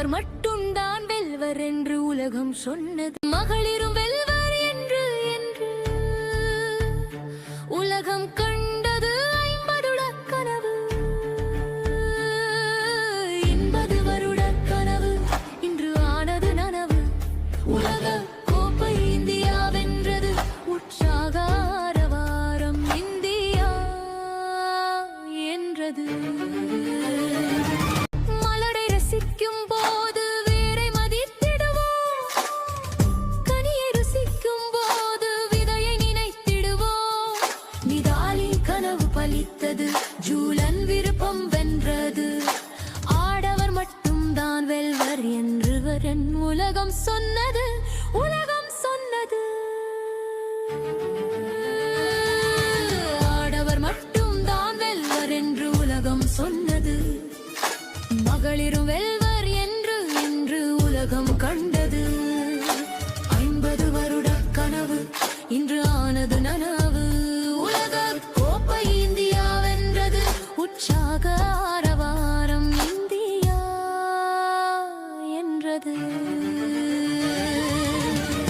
அவர் மட்டும்தான் வெல்வர் என்று உலகம் சொன்னது. மகளிரும் வெல்வர் என்று என்று. உலகம் கண்டது ஐம்பதுட கனவு. எண்பது வருட கனவு. இன்று ஆனது நனவு. உலக கோப்பை இந்தியா வென்றது. உற்சாக ஆரவாரம் இந்தியா என்றது. குமரன் உலகம் சொன்னது உலகம் சொன்னது. ஆடவர் மட்டும் தான் வெல்வர் என்று உலகம் சொன்னது. மகளிரும் வெல்வர் என்று என்று உலகம் கண்டது. together.